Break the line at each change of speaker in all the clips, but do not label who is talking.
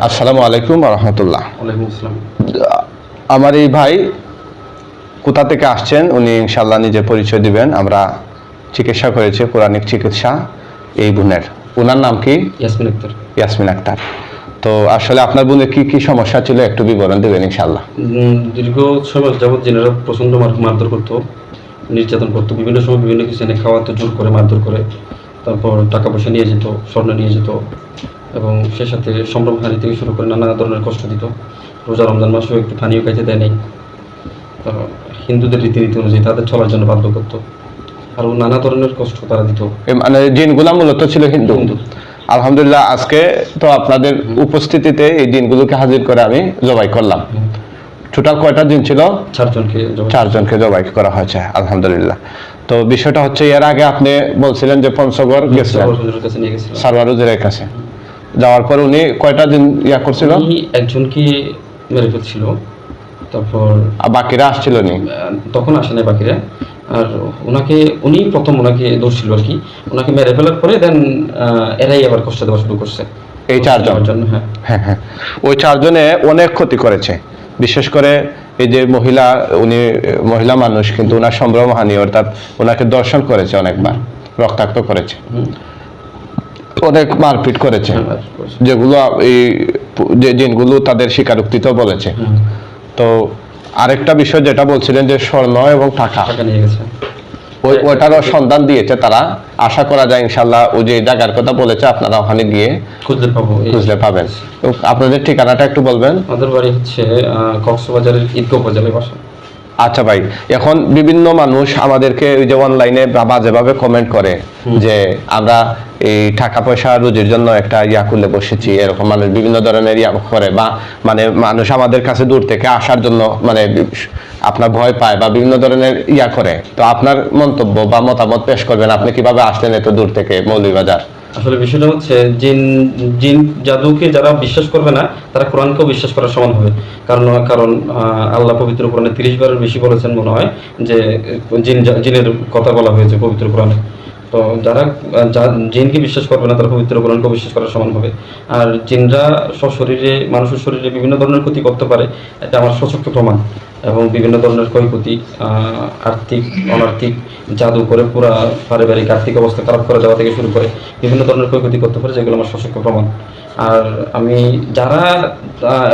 আসসালামু আলাইকুম রহমতুল্লাহ। আমার এই ভাই কোথা থেকে আসছেন উনি ইনশাল্লাহ নিজে পরিচয় দিবেন। আমরা চিকিৎসা করেছি পৌরাণিক চিকিৎসা এই বোনের। ওনার নাম কি?
ইয়াসমিন আক্তার।
ইয়াসমিন আক্তার। তো আসলে আপনার বোনের কি কি সমস্যা ছিল একটু বিবরণ দেবেন ইনশাল্লাহ
দীর্ঘ সময় যাবৎ জেনারা প্রচণ্ড মার মারধর করতো নির্যাতন করতো বিভিন্ন সময় বিভিন্ন কিছু এনে খাওয়াতো জোর করে মারধর করে তারপর টাকা পয়সা নিয়ে যেত স্বর্ণ নিয়ে যেত। এবং সে সাথে সম্ভ্রম হানি থেকে শুরু করে নানা ধরনের কষ্ট দিত। রোজা রমজান মাসেও একটু পানিও খাইতে দেয় নাই। হিন্দুদের রীতিনীতি অনুযায়ী তাদের চলার জন্য বাধ্য করতো। আরও নানা ধরনের কষ্ট তারা দিত।
মানে জিনগুলা মূলত ছিল হিন্দু।
হিন্দু।
আলহামদুলিল্লাহ আজকে তো আপনাদের উপস্থিতিতে এই দিনগুলোকে হাজির করে আমি জবাই করলাম। টোটাল কয়টা দিন ছিল?
চারজনকে
চারজনকে জবাই করা হয়েছে আলহামদুলিল্লাহ। তো বিষয়টা হচ্ছে এর আগে আপনি বলছিলেন যে পঞ্চগড় গেছিলেন। সারওয়ারুজের কাছে। যাওয়ার পর উনি কয়টা দিন ইয়া করছিল?
উনি একজনকে মেরে ফেলছিল তারপর
আর বাকিরা আসছিল নি?
তখন আসে নাই বাকিরা। আর ওনাকে উনি প্রথম ওনাকে দোষ ছিল আর কি। ওনাকে মেরে ফেলার পরে দেন এরাই আবার কষ্ট দেওয়া শুরু করছে।
এই চারজন?
হ্যাঁ।
হ্যাঁ হ্যাঁ। ওই চারজনে অনেক ক্ষতি করেছে। বিশেষ করে এই যে মহিলা উনি মহিলা মানুষ কিন্তু ওনার সম্ভ্রমহানি অর্থাৎ ওনাকে দর্শন করেছে অনেকবার রক্তাক্ত করেছে।
হুম,
অনেক মারপিট করেছে
হ্যাঁ, মারপিট করেছে।
যেগুলো এই যে জিনগুলো তাদের স্বীকারোক্তিতেও বলেছে। তো আরেকটা বিষয় যেটা বলছিলেন যে স্বর্ণ এবং টাকা ওই ওটারও সন্ধান দিয়েছে তারা। আশা করা যায় ইনশাল্লাহ ওই যে জায়গার কথা বলেছে আপনারা ওখানে গিয়ে
খুঁজলে পাবো
খুঁজলে পাবেন। আপনাদের ঠিকানাটা একটু বলবেন?
আমাদের বাড়ি হচ্ছে কক্সবাজারের ঈদগাঁও উপজেলায় বাসা।
আচ্ছা ভাই এখন বিভিন্ন মানুষ আমাদেরকে ওই যে অনলাইনে বাজেভাবে কমেন্ট করে যে আমরা এই টাকা পয়সা রুজির জন্য একটা ইয়া খুলে বসেছি এরকম মানুষ বিভিন্ন ধরনের ইয়া করে বা মানে মানুষ আমাদের কাছে দূর থেকে আসার জন্য মানে আপনার ভয় পায় বা বিভিন্ন ধরনের ইয়া করে। তো আপনার মন্তব্য বা মতামত পেশ করবেন আপনি কীভাবে আসলেন এত দূর থেকে মৌলভীবাজার?
আসলে বিষয়টা হচ্ছে জিন জিন জাদুকে যারা বিশ্বাস করবে না, তারা কোরআনকেও বিশ্বাস করার সমান হবে। কারণ কারণ আল্লাহ পবিত্র কোরআনে তিরিশ বারের বেশি বলেছেন মনে হয় যে, জিন জিনের কথা বলা হয়েছে পবিত্র কোরআনে। তো যারা জিনকে বিশ্বাস করবে না, তারা পবিত্র কোরআনকে বিশ্বাস করার সমান হবে। আর জিনরা সশরীরে মানুষের শরীরে বিভিন্ন ধরনের ক্ষতি করতে পারে, এটা আমার সচক্ষ প্রমাণ। এবং বিভিন্ন ধরনের ক্ষয়ক্ষতি আর্থিক অনার্থিক জাদু করে পুরা পারিবারিক আর্থিক অবস্থা খারাপ করে দেওয়া থেকে শুরু করে বিভিন্ন ধরনের ক্ষয়ক্ষতি করতে পারে যেগুলো আমার সচক্ষ প্রমাণ। আর আমি যারা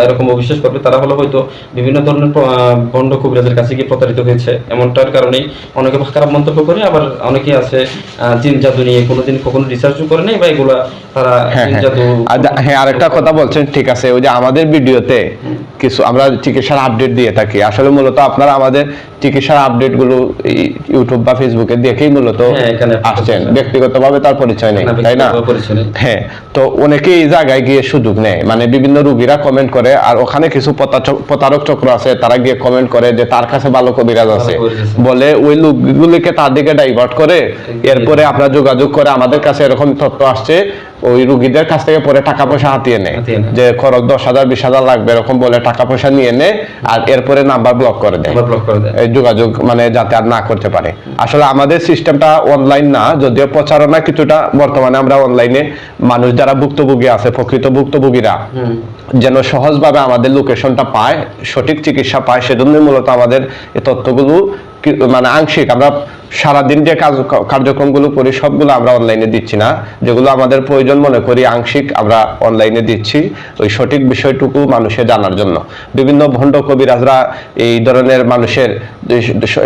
এরকম অবিশ্বাস করবে তারা হলো হয়তো বিভিন্ন ধরনের আহ, কবিরাজের কাছে গিয়ে প্রতারিত হয়েছে। এমনটার কারণেই অনেকে খারাপ মন্তব্য করে আবার অনেকে আছে জিন জাদু নিয়ে কোনোদিন কখনো রিসার্চও করে নেই বা এগুলা তারা
হ্যাঁ হ্যাঁ।
জাদু
আর হ্যাঁ আরেকটা কথা বলছেন ঠিক আছে ওই যে আমাদের ভিডিওতে কিছু আমরা চিকিৎসার আপডেট দিয়ে থাকি। আসলে মূলত আপনারা আমাদের চিকিৎসার আপডেটগুলো ইউটিউব বা ফেসবুকে দেখেই মূলত
হ্যাঁ,
আসছেন।
আসছেন।
ব্যক্তিগতভাবে তার পরিচয় নেই তাই না?
ব্যক্তিগত।
হ্যাঁ তো অনেকেই এই জায়গায় গিয়ে সুযোগ নেয়। মানে বিভিন্ন রুগীরা কমেন্ট করে আর ওখানে কিছু প্রতারক চক্র আছে তারা গিয়ে কমেন্ট করে যে তার কাছে ভালো কবিরাজ আছে। বলে ওই লোকগুলিকে তার দিকে ডাইভার্ট করে এরপরে আপনারা যোগাযোগ করে আমাদের কাছে এরকম তথ্য আসছে ওই রুগীদের কাছ থেকে পরে টাকা পয়সা হাতিয়ে নেয়। যে খরচ দশ হাজার বিশ হাজার লাগবে এরকম বলে টাকা পয়সা নিয়ে নেয় আর এরপরে নাম্বার ব্লক করে দেয়।
ব্লক করে দেয়।
এই যোগাযোগ মানে যাতে আর না করতে পারে। আসলে আমাদের সিস্টেমটা অনলাইন না যদিও প্রচারণা কিছুটা বর্তমানে আমরা অনলাইনে মানুষ যারা ভুক্তভোগী আছে প্রকৃত ভুক্তভোগীরা যেন সহজভাবে আমাদের লোকেশনটা পায় সঠিক চিকিৎসা পায় সেজন্যই মূলত আমাদের এই তথ্যগুলো মানে আংশিক, আমরা সারাদিন যে কাজ কার্যক্রমগুলো করি, সবগুলো আমরা অনলাইনে দিচ্ছি না। যেগুলো আমাদের প্রয়োজন মনে করি, আংশিক আমরা অনলাইনে দিচ্ছি ওই সঠিক বিষয়টুকু মানুষের জানার জন্য। বিভিন্ন ভণ্ড কবিরাজরা এই ধরনের মানুষের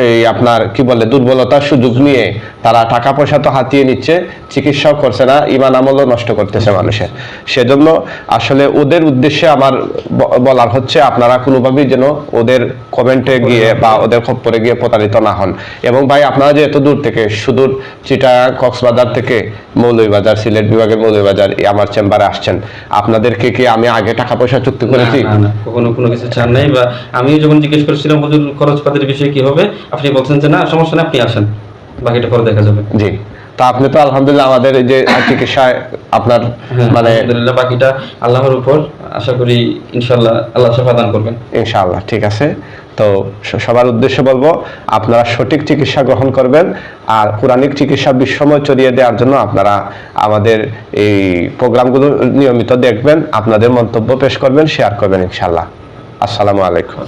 এই আপনার কি বলে, দুর্বলতার সুযোগ নিয়ে তারা টাকা পয়সা তো হাতিয়ে নিচ্ছে, চিকিৎসাও করছে না, ইমান আমলও নষ্ট করতেছে মানুষের। সেজন্য আসলে ওদের উদ্দেশ্যে আমার বলার হচ্ছে, আপনারা কোনোভাবেই যেন ওদের কমেন্টে গিয়ে বা ওদের খপ্পরে গিয়ে প্রতারিত না হন। এবং ভাই আপনারা যে এত দূর থেকে সুদূর চিটা কক্সবাজার থেকে মৌলভীবাজার সিলেট বিভাগের মৌলভীবাজার আমার চেম্বারে আসছেন। আপনাদেরকে কি আমি আগে টাকা পয়সা চুক্তি করেছি?
কখনো কোনো কিছু চান নাই বা আমি যখন জিজ্ঞেস করেছিলাম হুজুর খরচপাতির বিষয়ে কি হবে? আপনি বলছেন যে না সমস্যা না আপনি আসেন। বাকিটা পরে দেখা যাবে।
জি। তা আপনি তো আলহামদুলিল্লাহ আমাদের এই যে চিকিৎসায় আপনার
হ্যাঁ,
মানে
আলহামদুলিল্লাহ বাকিটা আল্লাহর উপর আশা করি ইনশাল্লাহ আল্লাহ সেবা দান করবেন।
ইনশাআল্লাহ ঠিক আছে। তো সবার উদ্দেশ্যে বলব আপনারা সঠিক চিকিৎসা গ্রহণ করবেন আর কোরআনিক চিকিৎসা বিশ্বময় চড়িয়ে দেওয়ার জন্য আপনারা আমাদের এই প্রোগ্রামগুলো নিয়মিত দেখবেন আপনাদের মন্তব্য পেশ করবেন শেয়ার করবেন ইনশাআল্লাহ। আসসালামু আলাইকুম।